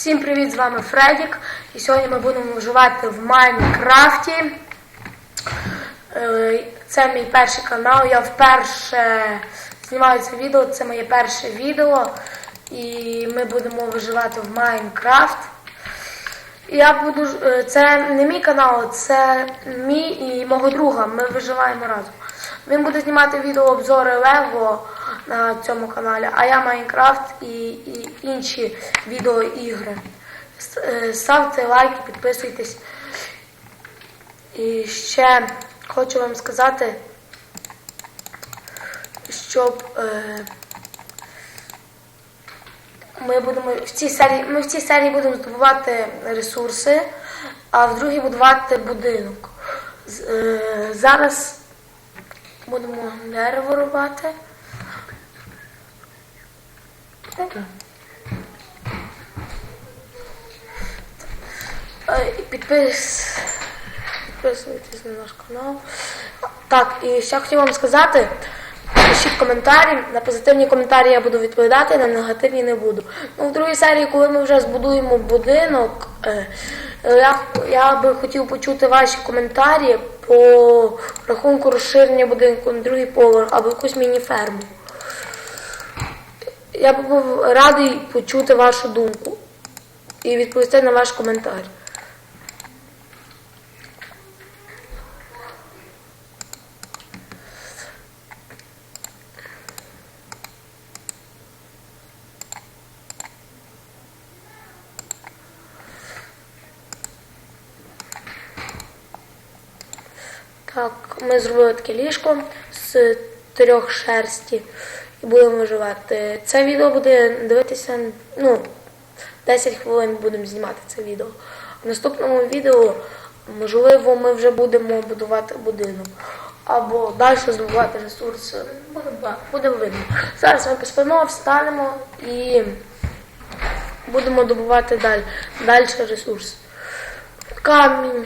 Всім привіт, з вами Фредік. І сьогодні ми будемо вживати в Майнкрафті. Е, Це мій перший канал. Я вперше знімаю це відео. Це моє перше відео. І ми будемо виживати в Майнкрафт. Я буду е, це не мій канал, це мій і мого друга. Ми виживаємо разом. Він буде знімати відео обзори Лего на цьому каналі, а я Майнкрафт і, і інші відеоігри. Е, Ставте лайки, підписуйтесь. І ще хочу вам сказати, щоб е, ми будемо в цій серії. Ми в цій серії будемо здобувати ресурси, а в другій будувати будинок. Е, Зараз будемо дерево рубати. І Підпис... Підписуйтесь на наш канал. Так, і ще хотів вам сказати, пишіть коментарі. На позитивні коментарі я буду відповідати, на негативні не буду. Ну, в другій серії, коли ми вже збудуємо будинок, е, я, я би хотів почути ваші коментарі по рахунку розширення будинку на другий поверх або якусь міні-ферму. Я був радий почути вашу думку і відповісти на ваш коментар. Так, ми зробили таке ліжко з трьох шерсті і будемо виживати. Це відео буде дивитися, ну, 10 хвилин будемо знімати це відео. В наступному відео, можливо, ми вже будемо будувати будинок. Або далі здобувати ресурси. Буде, буде видно. Зараз ми поспимо, встанемо і будемо добувати далі, далі ресурси. Камінь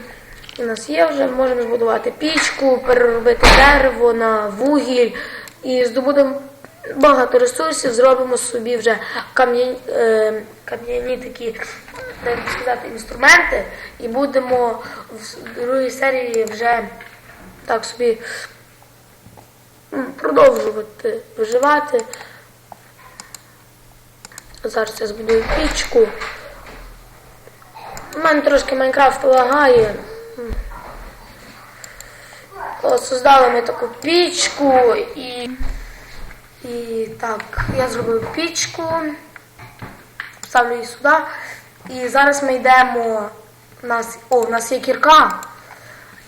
у нас є вже, можемо збудувати пічку, переробити дерево на вугіль і здобудемо багато ресурсів, зробимо собі вже кам'яні, е, кам'яні такі, як би сказати, інструменти, і будемо в другій серії вже так собі продовжувати виживати. Зараз я збудую пічку. У мене трошки Майнкрафт лагає. Создали ми таку пічку і. І так, я зробив пічку, ставлю її сюди. І зараз ми йдемо. У нас, о, у нас є кірка.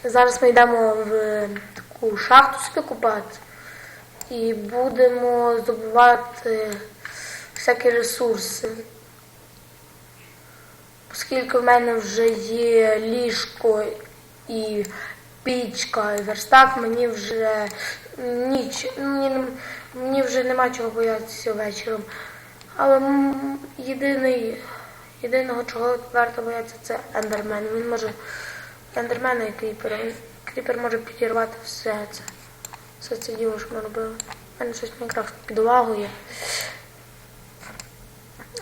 Зараз ми йдемо в таку шахту собі купати. І будемо здобувати всякі ресурси. Оскільки в мене вже є ліжко і пічка, і верстак, мені вже ніч, мені, мені вже нема чого боятися вечором. Але єдиний, єдиного, чого варто боятися, це ендермен. Він може ендермена і кріпера. Він- Кріпер може підірвати все це. Все це діло, що ми робили. У мене щось Майнкрафт підлагує.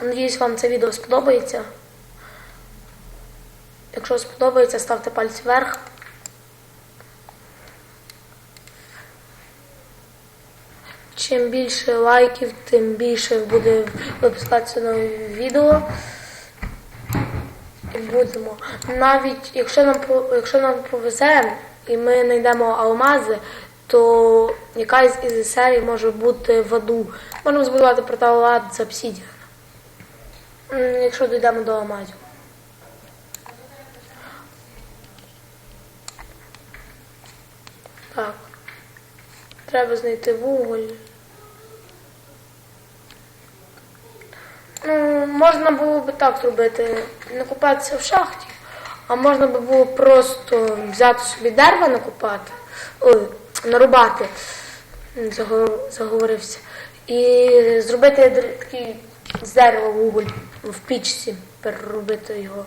Надіюсь, вам це відео сподобається. Якщо сподобається, ставте пальці вверх. Чим більше лайків, тим більше буде випускатися нові відео. І будемо. Навіть якщо нам якщо нам повезе і ми знайдемо алмази, то якась із серій може бути в аду. Можемо збудувати портал ад з обсідіана. Якщо дійдемо до алмазів. Так. Треба знайти вуголь. Ну, можна було би так зробити, не купатися в шахті, а можна би було просто взяти собі дерева накопати, ой, нарубати, заговорився, і зробити такий з дерева вуголь в пічці, переробити його.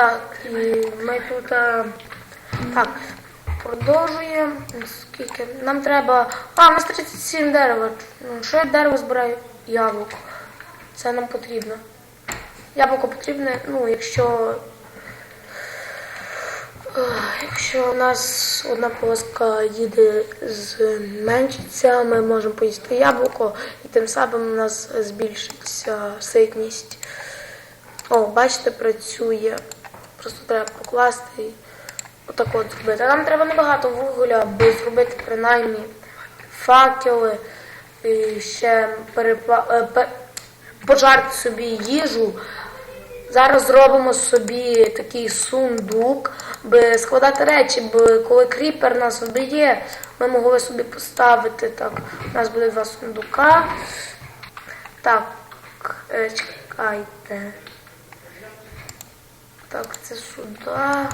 Так, і ми тут. е, Так, продовжуємо. Скільки? Нам треба. А, у нас 37 дерева. Ну, що я дерево збираю? Яблуко. Це нам потрібно. Яблуко потрібне, ну, якщо. Якщо у нас одна полоска їде зменшиться, ми можемо поїсти яблуко, і тим самим у нас збільшиться ситність. О, бачите, працює. Просто треба покласти і отак от зробити. А нам треба небагато вугілля, аби зробити принаймні факели, і ще е, пожарти собі їжу. Зараз зробимо собі такий сундук, би складати речі, бо коли кріпер нас вб'є, ми могли собі поставити так. У нас буде два сундука. Так, е, чекайте. Так, це сюди.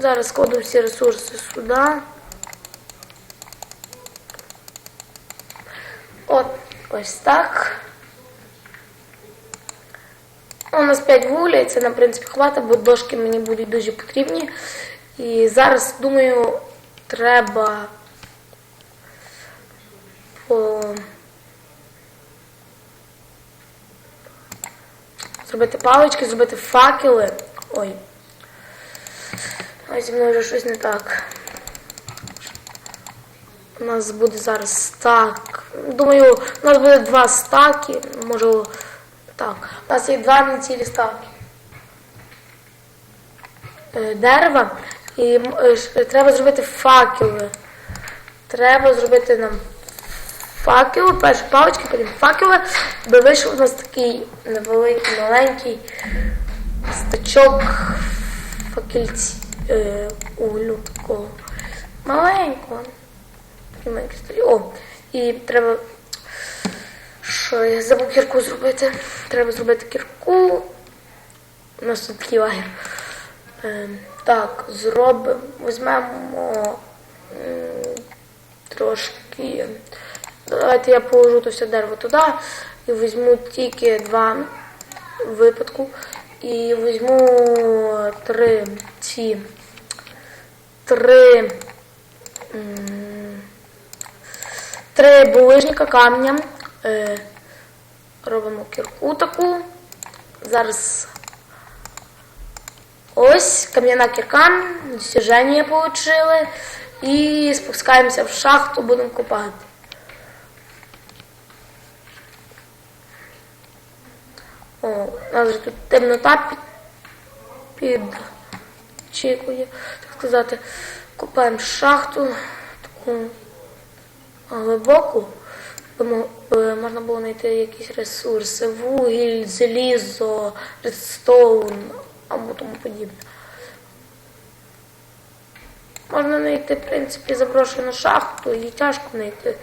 Зараз складу всі ресурси сюди. От, ось так. У нас 5 вугілля, і це, на принципі, хватить, бо дошки мені будуть дуже потрібні. І зараз, думаю, треба по... зробити палички, зробити факели. Ой. Ой, зі мною вже щось не так. У нас буде зараз стак. Думаю, у нас буде два стаки. Може, так. У нас є два нецілі стаки. Е, Дерева. І е, ш- треба зробити факели. Треба зробити нам факели, перші палички, потім факели, би вийшов у нас такий невеликий, маленький стачок факельці е, углю такого маленького. О, і треба. Що я забув кірку зробити? Треба зробити кірку. У нас тут такий лагер. Е, так, зробимо. Візьмемо трошки. Давайте я положу то все дерево туди і візьму тільки два випадку. І візьму три ці три. Три булижника камня. Е, робимо кірку таку. Зараз ось кам'яна кірка, досяження отримали. І спускаємося в шахту, будемо копати. О, у нас тут темнота під, підчікує, так сказати. Копаємо шахту таку глибоку, би можна було знайти якісь ресурси, вугіль, залізо, редстоун або тому подібне. Можна знайти, в принципі, заброшену шахту, її тяжко знайти.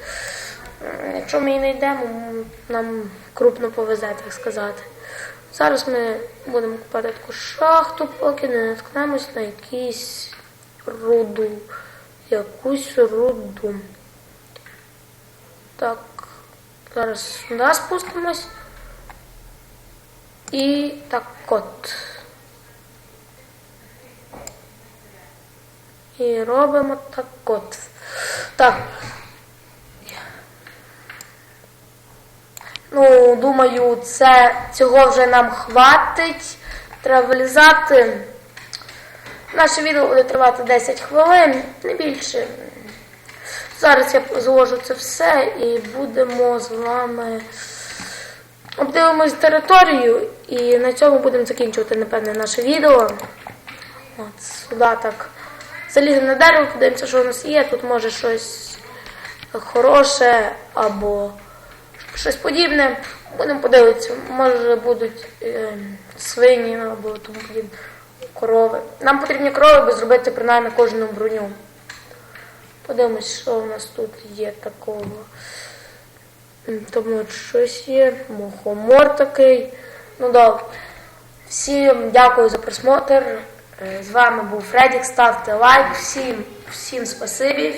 Якщо ми її знайдемо, м, нам крупно повезе, так сказати. Зараз ми будемо купати таку шахту, поки не наткнемось на якусь руду. Якусь руду. Так, зараз сюди спустимось. І так от. І робимо так от. Так. Ну, думаю, це цього вже нам хватить. Треба вилізати. Наше відео буде тривати 10 хвилин, не більше. Зараз я зложу це все і будемо з вами обдивимось територію і на цьому будемо закінчувати, напевне, наше відео. От сюди так. Заліземо на дерево, подивимося, що у нас є. Тут може щось хороше або щось подібне. Будемо подивитися. Може будуть е, свині або тому подібне. Корови. Нам потрібні корови, аби зробити принаймні кожну броню. Подивимось, що у нас тут є такого. Тому щось є. Мухомор такий. Ну добре. Всім дякую за просмотр. Е, З вами був Фредік. Ставте лайк. Всім, всім спасибі.